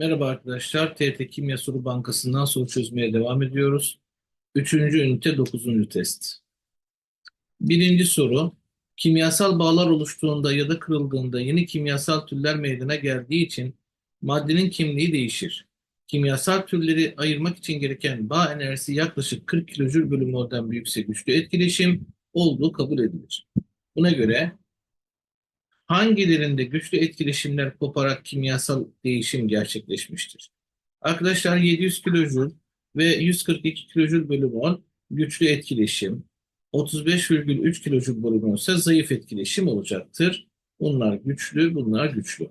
Merhaba arkadaşlar, TRT Kimya Soru Bankası'ndan soru çözmeye devam ediyoruz. Üçüncü ünite, dokuzuncu test. Birinci soru, kimyasal bağlar oluştuğunda ya da kırıldığında yeni kimyasal türler meydana geldiği için maddenin kimliği değişir. Kimyasal türleri ayırmak için gereken bağ enerjisi yaklaşık 40 kilojül bölü mol'den büyükse güçlü etkileşim olduğu kabul edilir. Buna göre hangilerinde güçlü etkileşimler koparak kimyasal değişim gerçekleşmiştir? Arkadaşlar 700 kilojül ve 142 kilojül bölü mol güçlü etkileşim, 35,3 kilojül bölü mol ise zayıf etkileşim olacaktır. Bunlar güçlü, bunlar güçlü.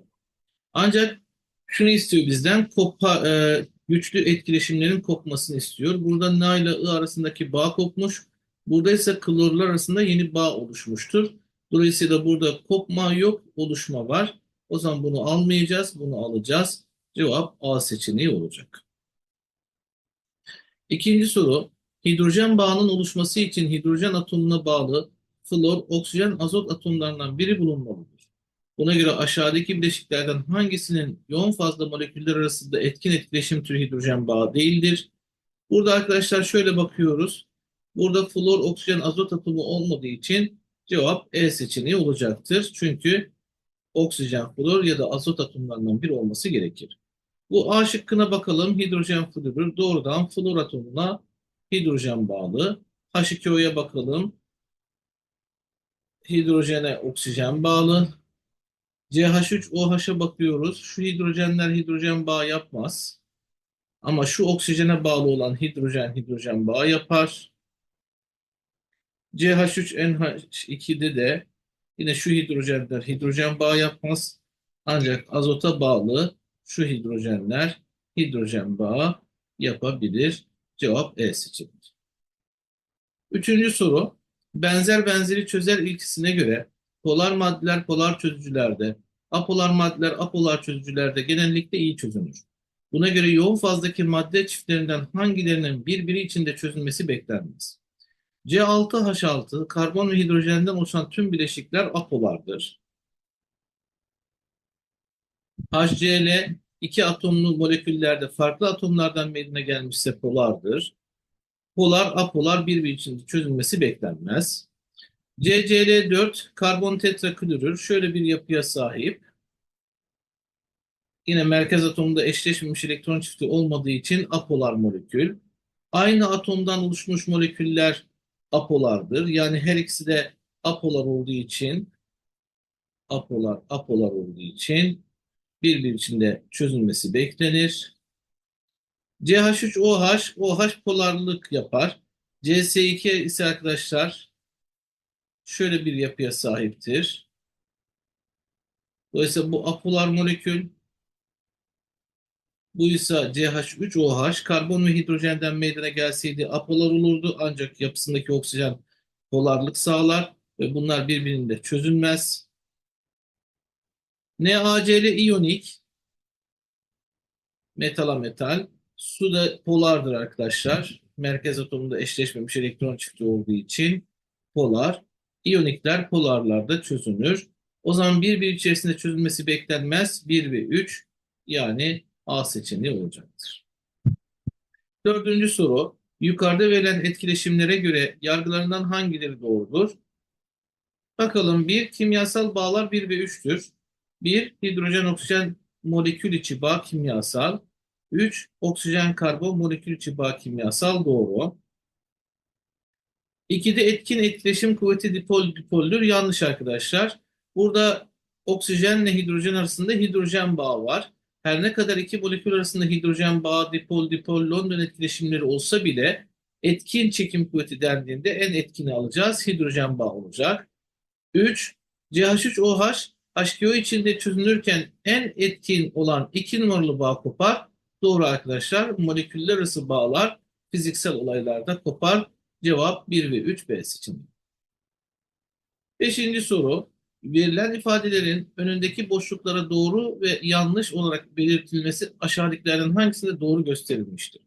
Ancak şunu istiyor bizden, kopa, e, güçlü etkileşimlerin kopmasını istiyor. Burada Na ile I arasındaki bağ kopmuş. Burada ise klorlar arasında yeni bağ oluşmuştur. Dolayısıyla burada kopma yok, oluşma var. O zaman bunu almayacağız, bunu alacağız. Cevap A seçeneği olacak. İkinci soru. Hidrojen bağının oluşması için hidrojen atomuna bağlı flor, oksijen, azot atomlarından biri bulunmalıdır. Buna göre aşağıdaki bileşiklerden hangisinin yoğun fazla moleküller arasında etkin etkileşim türü hidrojen bağı değildir? Burada arkadaşlar şöyle bakıyoruz. Burada flor, oksijen, azot atomu olmadığı için cevap E seçeneği olacaktır. Çünkü oksijen, flor ya da azot atomlarından biri olması gerekir. Bu A şıkkına bakalım. Hidrojen florür. Doğrudan flor atomuna hidrojen bağlı. H2O'ya bakalım. Hidrojene oksijen bağlı. CH3OH'a bakıyoruz. Şu hidrojenler hidrojen bağ yapmaz. Ama şu oksijene bağlı olan hidrojen hidrojen bağ yapar. CH3NH2'de de yine şu hidrojenler hidrojen bağ yapmaz. Ancak azota bağlı şu hidrojenler hidrojen bağı yapabilir. Cevap E seçeneği. Üçüncü soru. Benzer benzeri çözer ilkesine göre polar maddeler polar çözücülerde, apolar maddeler apolar çözücülerde genellikle iyi çözünür. Buna göre yoğun fazdaki madde çiftlerinden hangilerinin birbiri içinde çözülmesi beklenmez. C6H6 karbon ve hidrojenden oluşan tüm bileşikler apolardır. HCl iki atomlu moleküllerde farklı atomlardan meydana gelmişse polardır. Polar, apolar birbiri için çözülmesi beklenmez. CCl4 karbon tetraklorür şöyle bir yapıya sahip. Yine merkez atomunda eşleşmemiş elektron çifti olmadığı için apolar molekül. Aynı atomdan oluşmuş moleküller apolardır. Yani her ikisi de apolar olduğu için apolar apolar olduğu için birbiri içinde çözülmesi beklenir. CH3OH, OH polarlık yapar. CS2 ise arkadaşlar şöyle bir yapıya sahiptir. Dolayısıyla bu apolar molekül, bu ise CH3OH, karbon ve hidrojenden meydana gelseydi apolar olurdu ancak yapısındaki oksijen polarlık sağlar ve bunlar birbirinde çözülmez. NaCl iyonik metala metal. Su da polardır arkadaşlar. Merkez atomunda eşleşmemiş elektron çifti olduğu için polar. İyonikler polarlarda çözünür. O zaman bir bir içerisinde çözülmesi beklenmez. 1 ve 3 yani A seçeneği olacaktır. Dördüncü soru. Yukarıda verilen etkileşimlere göre yargılarından hangileri doğrudur? Bakalım bir kimyasal bağlar 1 ve 3'tür. 1. Hidrojen oksijen molekül içi bağ kimyasal. 3. Oksijen karbon molekül içi bağ kimyasal doğru. 2'de etkin etkileşim kuvveti dipol dipoldür. Yanlış arkadaşlar. Burada oksijenle hidrojen arasında hidrojen bağı var. Her ne kadar iki molekül arasında hidrojen bağı, dipol, dipol, London etkileşimleri olsa bile etkin çekim kuvveti dendiğinde en etkini alacağız. Hidrojen bağı olacak. 3. CH3OH H2O içinde çözünürken en etkin olan iki numaralı bağ kopar. Doğru arkadaşlar. Moleküller arası bağlar fiziksel olaylarda kopar. Cevap 1 ve 3 B seçeneği. Beşinci soru. Verilen ifadelerin önündeki boşluklara doğru ve yanlış olarak belirtilmesi aşağıdakilerden hangisinde doğru gösterilmiştir?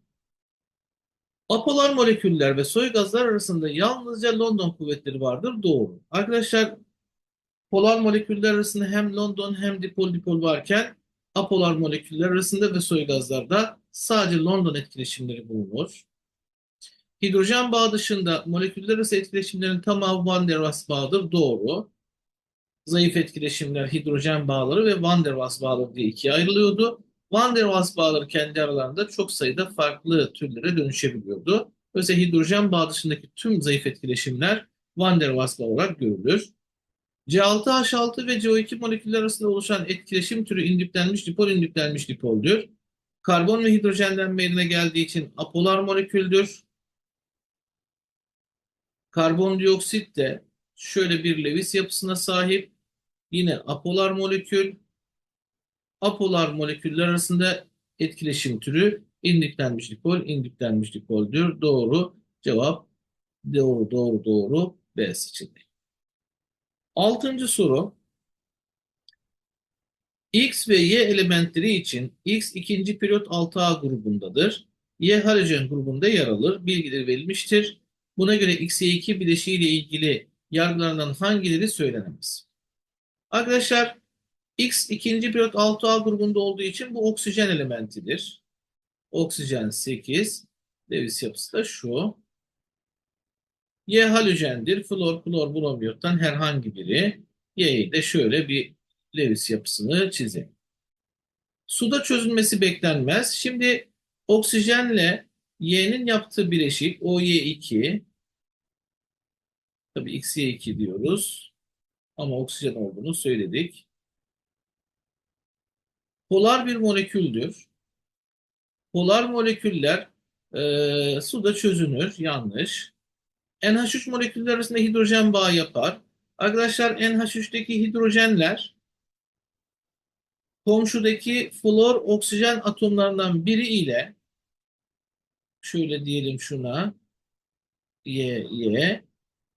Apolar moleküller ve soy gazlar arasında yalnızca London kuvvetleri vardır. Doğru. Arkadaşlar polar moleküller arasında hem London hem dipol dipol varken apolar moleküller arasında ve soy gazlarda sadece London etkileşimleri bulunur. Hidrojen bağı dışında moleküller arası etkileşimlerin tamamı Van der Waals bağıdır. Doğru. Zayıf etkileşimler hidrojen bağları ve Van der Waals bağları diye ikiye ayrılıyordu. Van der Waals bağları kendi aralarında çok sayıda farklı türlere dönüşebiliyordu. Öyleyse hidrojen bağı dışındaki tüm zayıf etkileşimler Van der Waals olarak görülür. C6H6 ve CO2 moleküller arasında oluşan etkileşim türü indüklenmiş dipol indüklenmiş dipoldür. Karbon ve hidrojenden meydana geldiği için apolar moleküldür. Karbondioksit de şöyle bir Lewis yapısına sahip. Yine apolar molekül. Apolar moleküller arasında etkileşim türü indüklenmiş dipol, indüklenmiş dipoldür. Doğru cevap doğru doğru doğru B seçeneği. Altıncı soru. X ve Y elementleri için X ikinci periyot 6A grubundadır. Y halojen grubunda yer alır. Bilgileri verilmiştir. Buna göre X-Y2 bileşiği ile ilgili yargılarından hangileri söylenemez? Arkadaşlar X ikinci periyot 6A grubunda olduğu için bu oksijen elementidir. Oksijen 8. Lewis yapısı da şu. Y halojendir. Flor, klor, bromiyottan herhangi biri. Y'yi de şöyle bir Lewis yapısını çizelim. Suda çözülmesi beklenmez. Şimdi oksijenle Y'nin yaptığı bileşik OY2 tabii XY2 diyoruz. Ama oksijen olduğunu söyledik. Polar bir moleküldür. Polar moleküller e, suda çözünür. Yanlış. NH3 moleküller arasında hidrojen bağı yapar. Arkadaşlar NH3'teki hidrojenler komşudaki flor oksijen atomlarından biri ile şöyle diyelim şuna Y, Y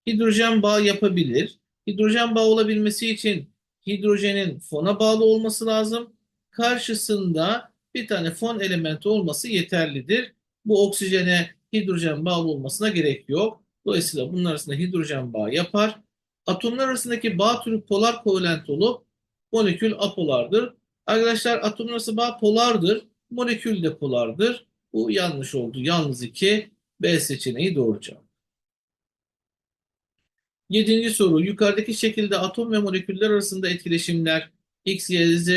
hidrojen bağı yapabilir. Hidrojen bağı olabilmesi için hidrojenin fona bağlı olması lazım. Karşısında bir tane fon elementi olması yeterlidir. Bu oksijene hidrojen bağlı olmasına gerek yok. Dolayısıyla bunlar arasında hidrojen bağı yapar. Atomlar arasındaki bağ türü polar kovalent olup molekül apolardır. Arkadaşlar atomlar arası bağ polardır. Molekül de polardır. Bu yanlış oldu. Yalnız 2 B seçeneği doğru cevap. Yedinci soru. Yukarıdaki şekilde atom ve moleküller arasında etkileşimler X, Y, Z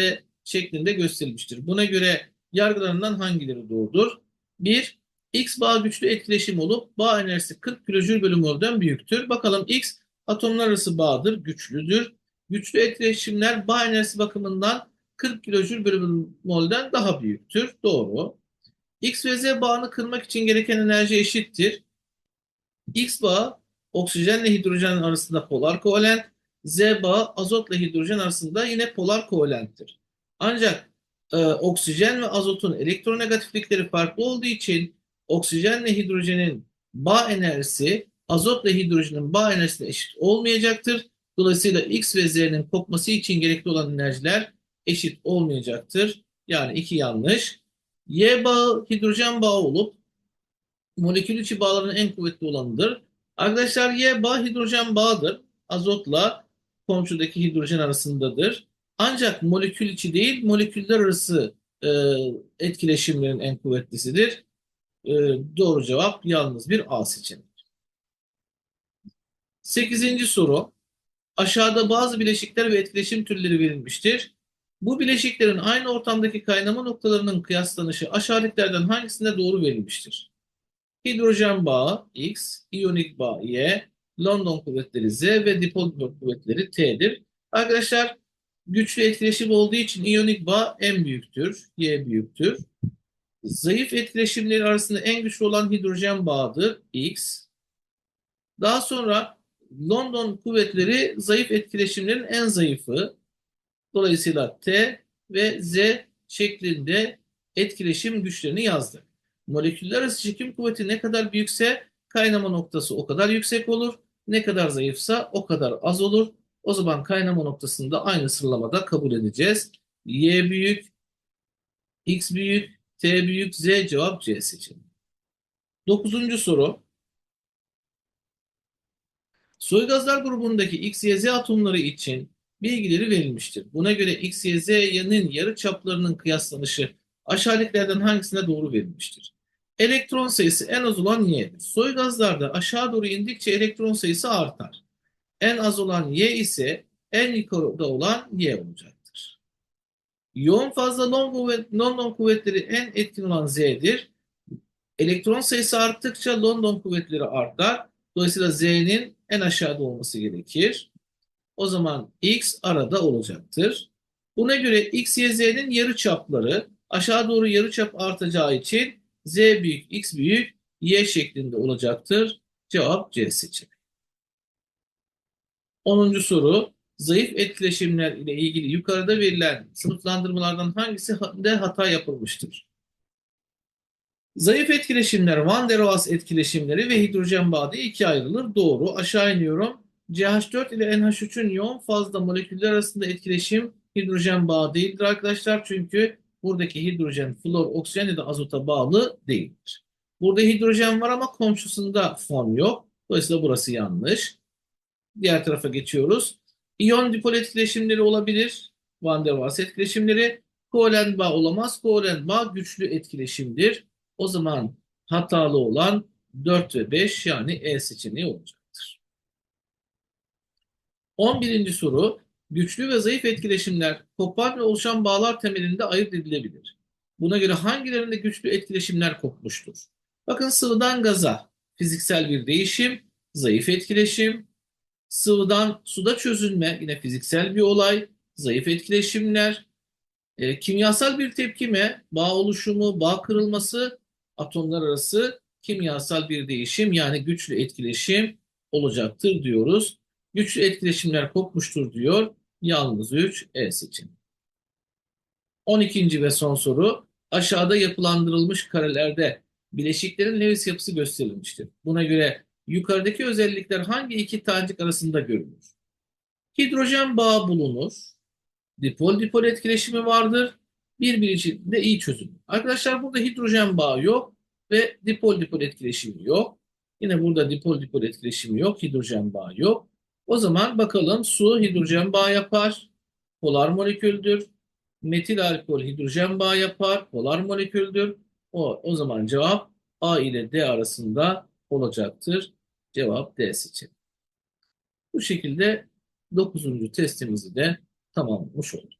şeklinde gösterilmiştir. Buna göre yargılarından hangileri doğrudur? 1. X bağ güçlü etkileşim olup bağ enerjisi 40 kilojül bölü mol'den büyüktür. Bakalım X atomlar arası bağdır, güçlüdür. Güçlü etkileşimler bağ enerjisi bakımından 40 kilojül bölü mol'den daha büyüktür. Doğru. X ve Z bağını kırmak için gereken enerji eşittir. X bağı oksijenle hidrojen arasında polar kovalent, Z bağı azotla hidrojen arasında yine polar kovalenttir. Ancak e, oksijen ve azotun elektronegatiflikleri farklı olduğu için oksijenle hidrojenin bağ enerjisi azotla hidrojenin bağ enerjisine eşit olmayacaktır. Dolayısıyla X ve Z'nin kopması için gerekli olan enerjiler eşit olmayacaktır. Yani iki yanlış. Y bağı hidrojen bağı olup molekül içi bağların en kuvvetli olanıdır. Arkadaşlar Y bağı hidrojen bağıdır. Azotla komşudaki hidrojen arasındadır. Ancak molekül içi değil, moleküller arası e, etkileşimlerin en kuvvetlisidir. E, doğru cevap yalnız bir A seçeneği. Sekizinci soru. Aşağıda bazı bileşikler ve etkileşim türleri verilmiştir. Bu bileşiklerin aynı ortamdaki kaynama noktalarının kıyaslanışı aşağıdakilerden hangisinde doğru verilmiştir? Hidrojen bağı X, iyonik bağ Y, London kuvvetleri Z ve dipol kuvvetleri T'dir. Arkadaşlar güçlü etkileşim olduğu için iyonik bağ en büyüktür, Y büyüktür. Zayıf etkileşimleri arasında en güçlü olan hidrojen bağıdır X. Daha sonra London kuvvetleri zayıf etkileşimlerin en zayıfı. Dolayısıyla T ve Z şeklinde etkileşim güçlerini yazdık. Moleküller arası çekim kuvveti ne kadar büyükse kaynama noktası o kadar yüksek olur. Ne kadar zayıfsa o kadar az olur. O zaman kaynama noktasını da aynı sıralamada kabul edeceğiz. Y büyük, X büyük, T büyük, Z cevap C seçeneği. Dokuzuncu soru. Soy gazlar grubundaki X, Y, Z atomları için bilgileri verilmiştir. Buna göre X, Y, Z'nin yarı çaplarının kıyaslanışı aşağıdakilerden hangisine doğru verilmiştir? Elektron sayısı en az olan Y'dir. Soy gazlarda aşağı doğru indikçe elektron sayısı artar. En az olan Y ise en yukarıda olan Y olacaktır. Yoğun fazla non kuvvet, non kuvvetleri en etkin olan Z'dir. Elektron sayısı arttıkça London kuvvetleri artar. Dolayısıyla Z'nin en aşağıda olması gerekir. O zaman X arada olacaktır. Buna göre X, Y, Z'nin yarı çapları aşağı doğru yarı çap artacağı için Z büyük, X büyük, Y şeklinde olacaktır. Cevap C seçeneği. 10. soru. Zayıf etkileşimler ile ilgili yukarıda verilen sınıflandırmalardan hangisinde hata yapılmıştır? Zayıf etkileşimler Van der Waals etkileşimleri ve hidrojen bağı ikiye ayrılır. Doğru. Aşağı iniyorum. CH4 ile NH3'ün yoğun fazla moleküller arasında etkileşim hidrojen bağı değildir arkadaşlar. Çünkü buradaki hidrojen flor, oksijen ya da azota bağlı değildir. Burada hidrojen var ama komşusunda fon yok. Dolayısıyla burası yanlış. Diğer tarafa geçiyoruz. İyon dipol etkileşimleri olabilir. Van der Waals etkileşimleri. Kovalent bağ olamaz. Kovalent bağ güçlü etkileşimdir. O zaman hatalı olan 4 ve 5 yani E seçeneği olacaktır. 11. soru. Güçlü ve zayıf etkileşimler koparla oluşan bağlar temelinde ayırt edilebilir. Buna göre hangilerinde güçlü etkileşimler kopmuştur? Bakın sıvıdan gaza fiziksel bir değişim, zayıf etkileşim, sıvıdan suda çözünme yine fiziksel bir olay, zayıf etkileşimler, e, kimyasal bir tepkime, bağ oluşumu, bağ kırılması, atomlar arası kimyasal bir değişim yani güçlü etkileşim olacaktır diyoruz. Güçlü etkileşimler kopmuştur diyor. Yalnız 3 E seçin. 12. ve son soru. Aşağıda yapılandırılmış karelerde bileşiklerin Lewis yapısı gösterilmiştir. Buna göre yukarıdaki özellikler hangi iki tanecik arasında görülür? Hidrojen bağı bulunur. Dipol-dipol etkileşimi vardır. Birbiri iyi çözülür. Arkadaşlar burada hidrojen bağı yok ve dipol-dipol etkileşimi yok. Yine burada dipol-dipol etkileşimi yok. Hidrojen bağı yok. O zaman bakalım su hidrojen bağı yapar. Polar moleküldür. Metil alkol hidrojen bağı yapar. Polar moleküldür. O, o zaman cevap A ile D arasında olacaktır. Cevap D seçeneği. Bu şekilde 9. testimizi de tamamlamış olduk.